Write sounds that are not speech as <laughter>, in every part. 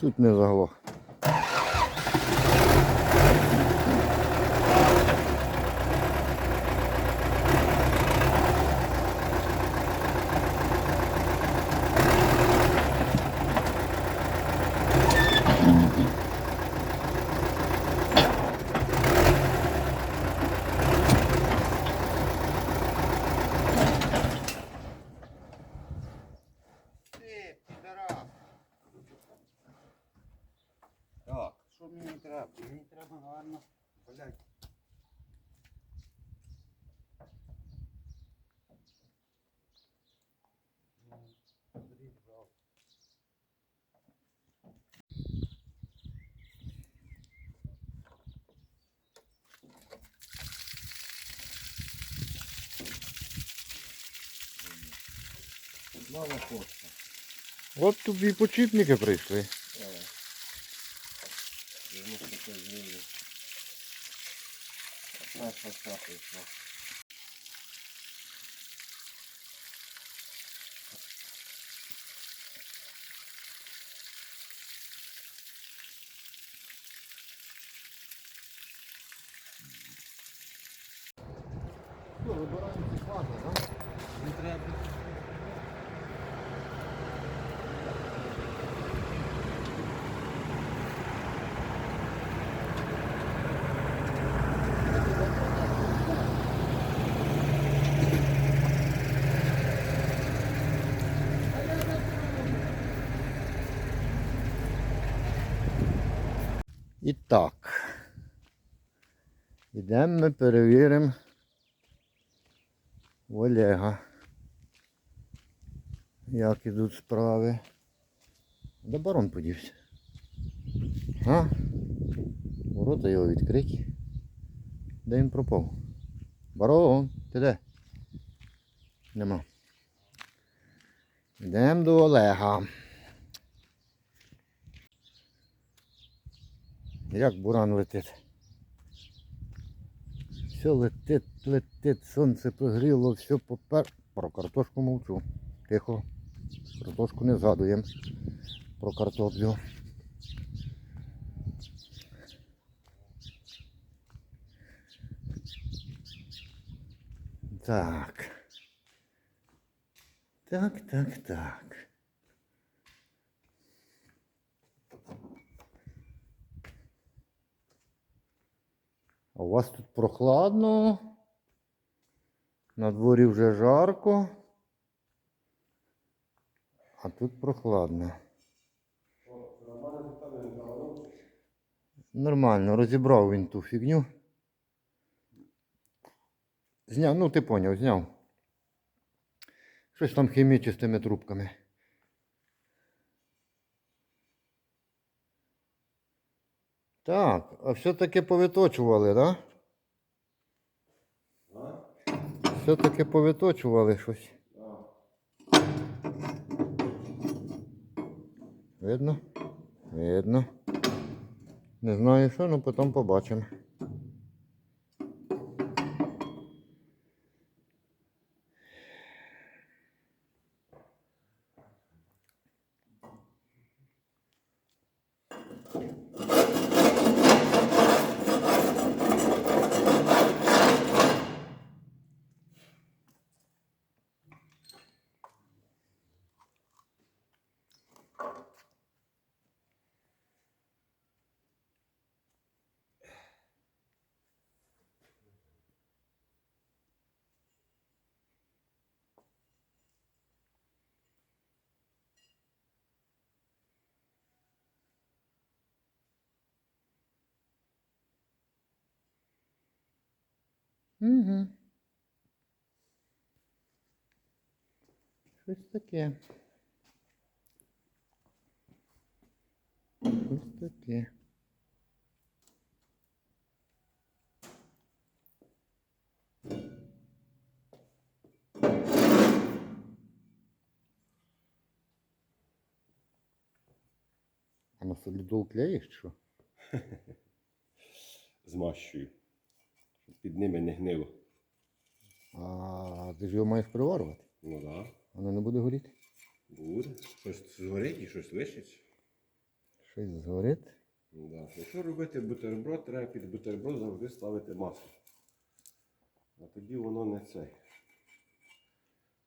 Суть не заглох. Мені треба? Гарно, блядь. Ну. Слава Христу. От тобі і почіпники прийшли. Йому таке зміни. Перша ця йшла. Що, вибираємо ці фази, так? Не треба. І так. Ідемо ми перевіримо Олега. Як ідуть справи. Де барон подівся? А? Ворота його відкриті. Де він пропав? Барон, ти де? Нема. Йдемо до Олега. Як буран летить. Все летить, летить, сонце погріло, все попер. Про картошку мовчу. Тихо. Картошку не згадуємо. Про картоплю. Так. Так, так, так. А у вас тут прохладно. На дворі вже жарко. А тут прохладно. Нормально, розібрав він ту фігню. Зняв, ну ти поняв, зняв. Щось там хімічними трубками. Так, а все-таки повиточували, так? Да? Все-таки повиточували щось. Видно? Видно. Не знаю що, але потім побачимо. Угу. Щось таке. Щось таке. А на солідол клеїш що? <laughs> змащую, під ними не гнило. А ти ж його маєш приварювати. Ну так, Воно не буде горіти. буде. Щось згорить і щось лишиться. Щось згорить. Да. Якщо робити бутерброд, треба під бутерброд завжди ставити масло. А тоді воно не цей.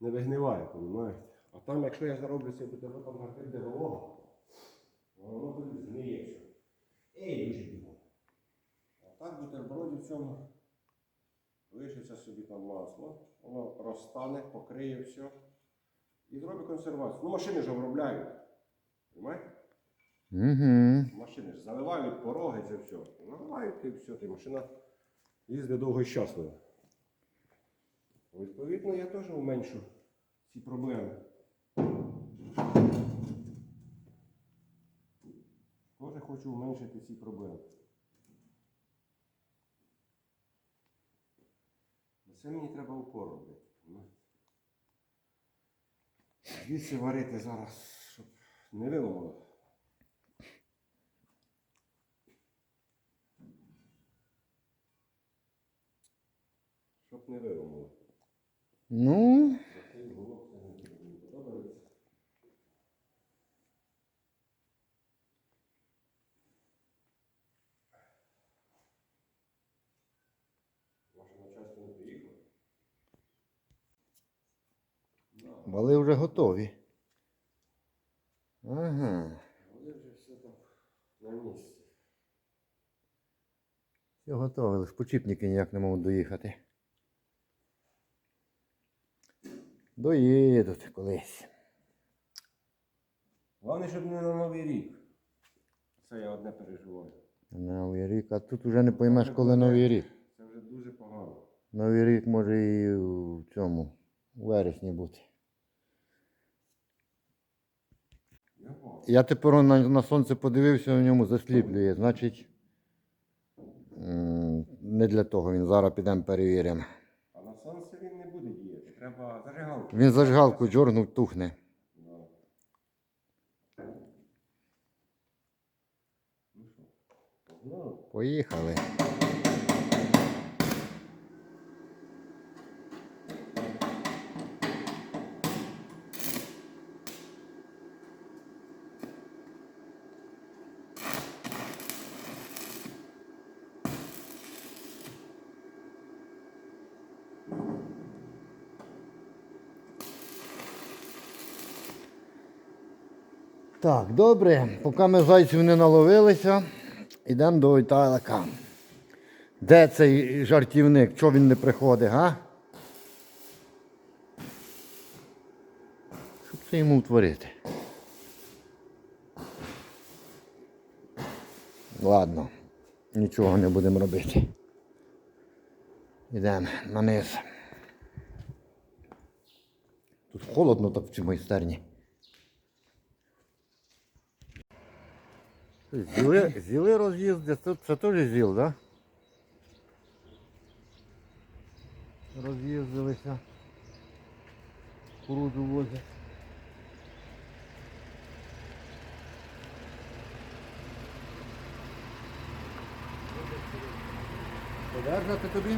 Не вигниває, розумієте? А там, якщо я зароблю цей бутерброд, там гарбить де волога, воно буде зміє все. Ей, дуже бігом. А так бутерброді в цьому лишиться собі там масло, воно розтане, покриє все і зробить консервацію. Ну, машини ж обробляють. Розумієте? Угу. Машини ж заливають пороги, це все. Наливають і все, і машина їздить довго і щасливо. Відповідно, я теж уменшу ці проблеми. Теж хочу уменшити ці проблеми. Це мені треба упор робити. Звідси варити зараз, щоб не виломало. Щоб не виломало. Ну, Такий голок це не дуже мені подобається. Може начальство не приїхало? Да, вали вже готові. Ага. вони вже все там на місці. Все готове, лише почіпники ніяк не можуть доїхати. Доїдуть колись. Головне, щоб не на Новий рік. Це я одне переживаю. Новий рік, а тут вже не поймеш, коли новий рік. Це вже дуже погано. Новий рік може і в цьому, у вересні бути. Я тепер на, на сонце подивився, в ньому засліплює. Значить, не для того він зараз підемо перевіримо. А на сонце він не буде діяти. Треба зажигалку. Він зажигалку дьорнув, тухне. Ну погнали? Поїхали. Так, добре. Поки ми зайців не наловилися, йдемо до Віталика. Де цей жартівник? Чого він не приходить, га? Що це йому утворити? Ладно, нічого не будемо робити. Йдемо на низ. Тут холодно так в цій майстерні. Зіли, зіли роз'їзди, це, це теж зіл, так? Да? Роз'їздилися. Кукурудзу возять. Подержати тобі?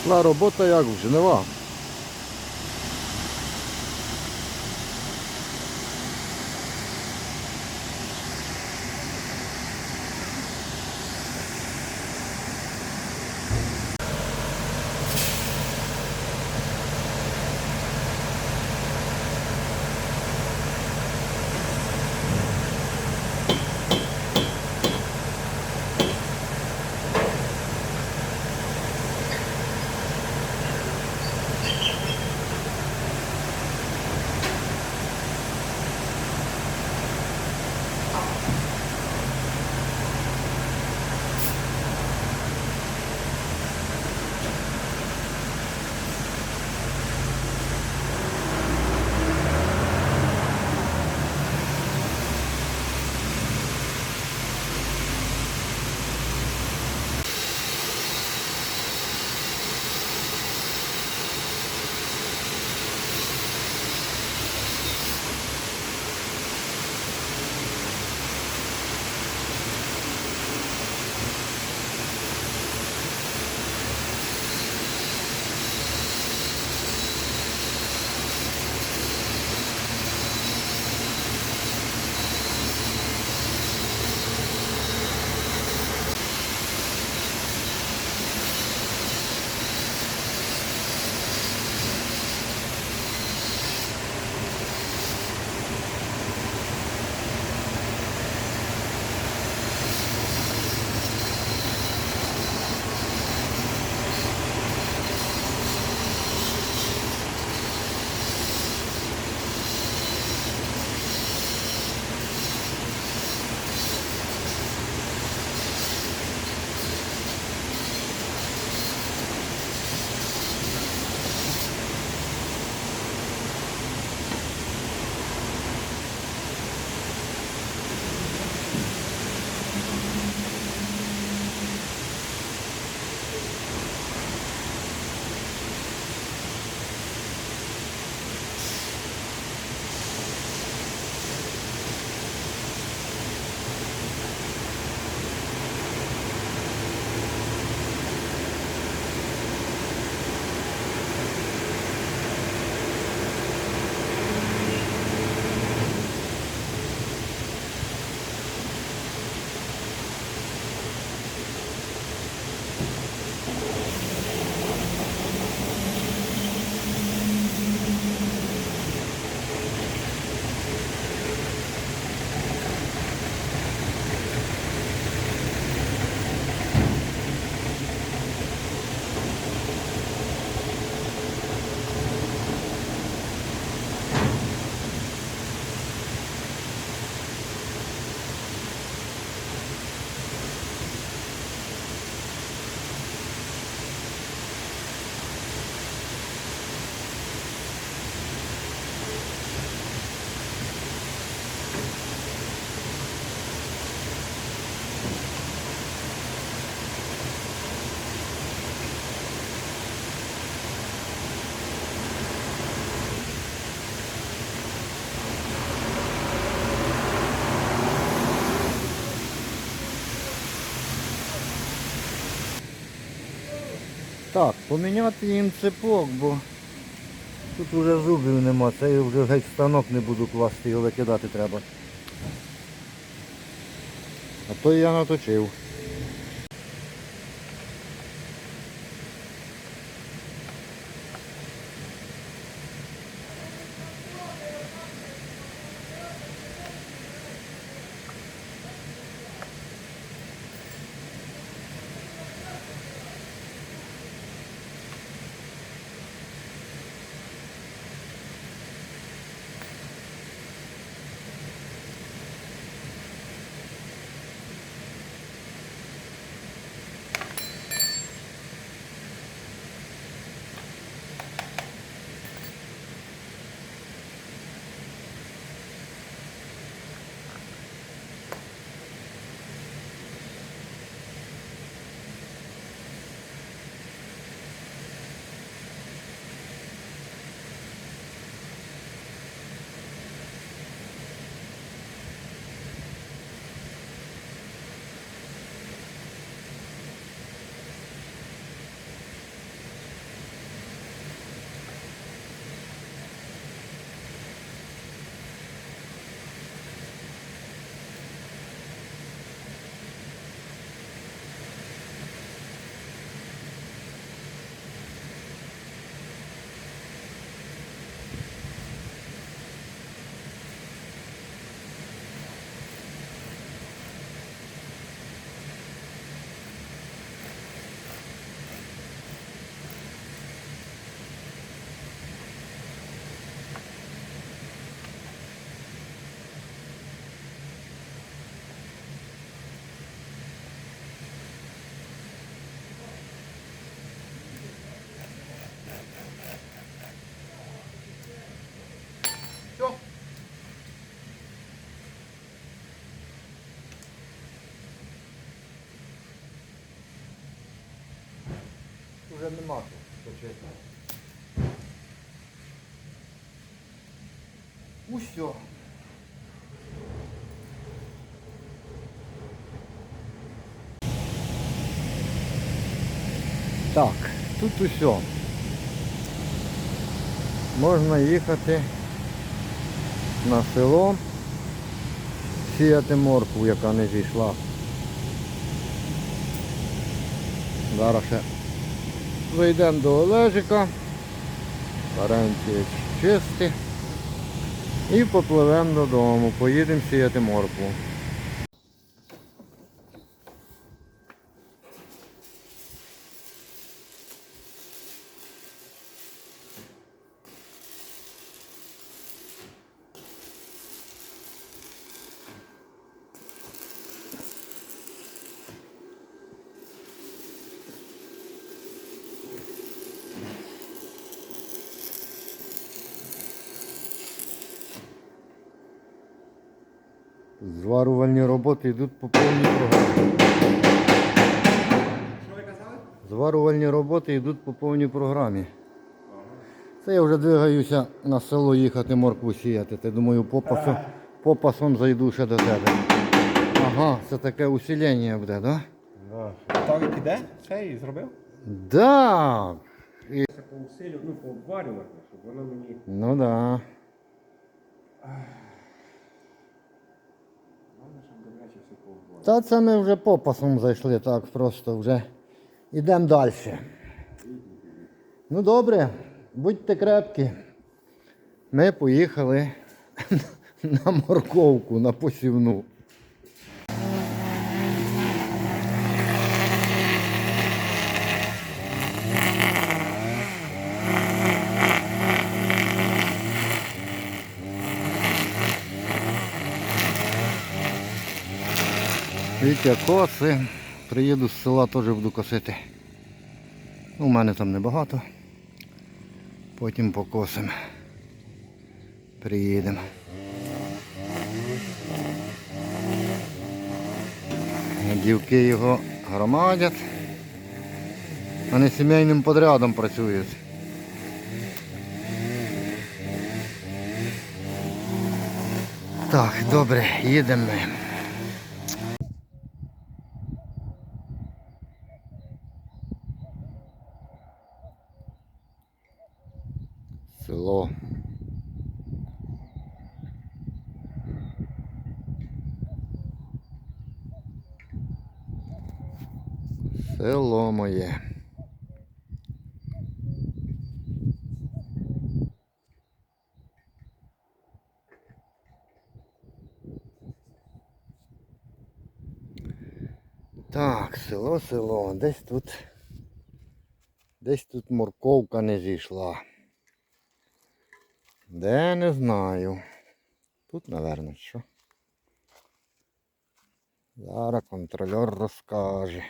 Пішла робота як в жнива. Так, поміняти їм цепок, бо тут вже зубів нема, це я вже геть станок не буду класти, його викидати треба. А то я наточив. Уже нема тут, що чесно. Усьо. Так, тут усьо. Можна їхати на село, сіяти моркву, яка не зійшла. Зараз ще вийдемо до Олежика, Паренці чисті і попливемо додому, поїдемо сіяти моркву. Зварювальні роботи йдуть по повній програмі. Що ви казали? Зварювальні роботи йдуть по повній програмі. Це я вже двигаюся на село їхати моркву сіяти. Ти думаю, попасом, попасом зайду ще до тебе. Ага, це таке усилення буде, так? Да? Так іде? Цей зробив? Да. Це по усилю, ну по обварювати, щоб воно мені. Ну да. Головне, щоб добряче все пообварювати. Та це ми вже попасом зайшли, так просто вже йдемо далі. Ну добре, будьте крепкі. Ми поїхали <laughs> на морковку, на посівну. Вітя коси. Приїду з села теж буду косити. Ну, У мене там небагато. Потім покосимо. Приїдемо. Дівки його громадять. Вони сімейним подрядом працюють. Так, добре, їдемо ми. село. Моє. Так, село, село. Десь тут. Десь тут морковка не зійшла. Де не знаю. Тут, напевно, що. Зараз контрольор розкаже.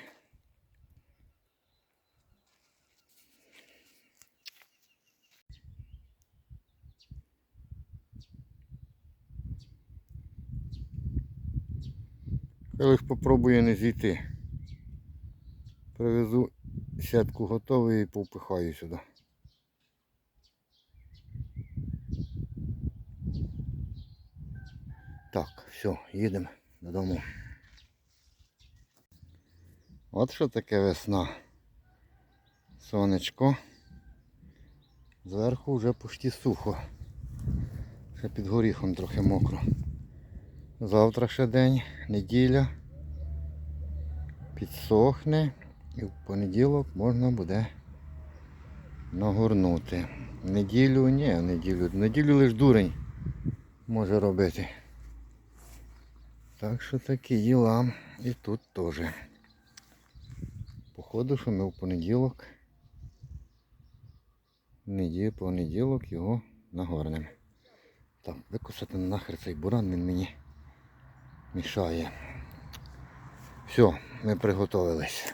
Коли ж попробую не зійти. Привезу сітку готову і повпихаю сюди. Так, все, їдемо додому. От що таке весна. Сонечко. Зверху вже почти сухо. Ще під горіхом трохи мокро. Завтра ще день, неділя. Підсохне і в понеділок можна буде нагорнути. Неділю, ні, неділю. В неділю лиш дурень може робити. Так що такі діла і тут теж. Походу, що ми в понеділок. Неділю, понеділок його нагорнемо. Так, викосати нахер цей буран, він мені мішає. Все, ми приготовились.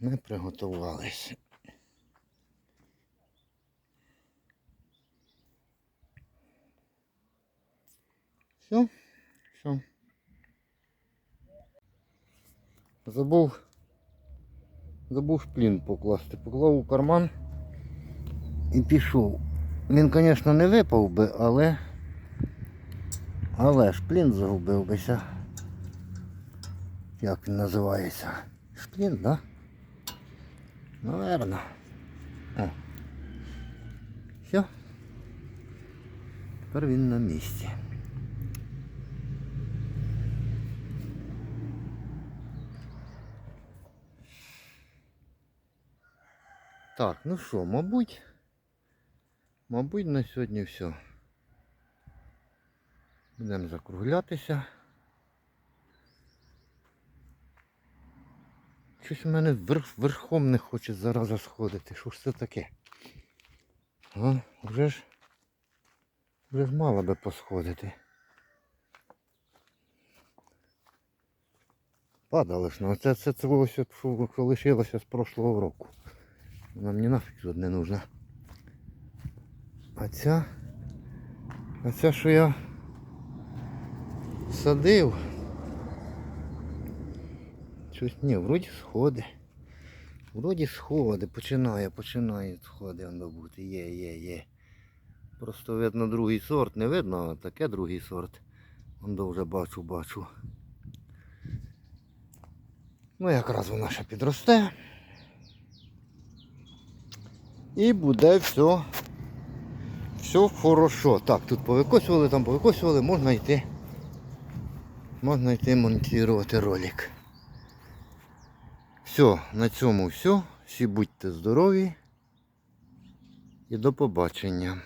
Ми приготувались. Все, все. Забув. Забув шплін покласти. Поклав у карман і пішов. Він, звісно, не випав би, але... Але шплін загубив бися. Як він називається? Шплін, так? Да? Наверно. О. Все. Тепер він на місці. Так, ну що, мабуть, мабуть, на сьогодні все. Будемо закруглятися. Щось у мене верх, верхом не хоче зараза сходити. Що ж це таке? А, вже ж вже ж мало би посходити. Падало ж, ну це, це, це ось, от, що лишилося з прошлого року. Вона мені нафіг тут не нужна. А ця, а ця, що я садив. Щось ні, вроді сходи. Вроді сходи, починає, починає сходи воно бути. Є, є, є. Просто видно другий сорт, не видно, а таке другий сорт. Воно вже бачу, бачу. Ну якраз вона ще підросте. І буде все. Все хорошо. Так, тут повикосували, там повикосували, можна йти. Можна йти монтувати ролик. Все, на цьому все. Всі будьте здорові і до побачення.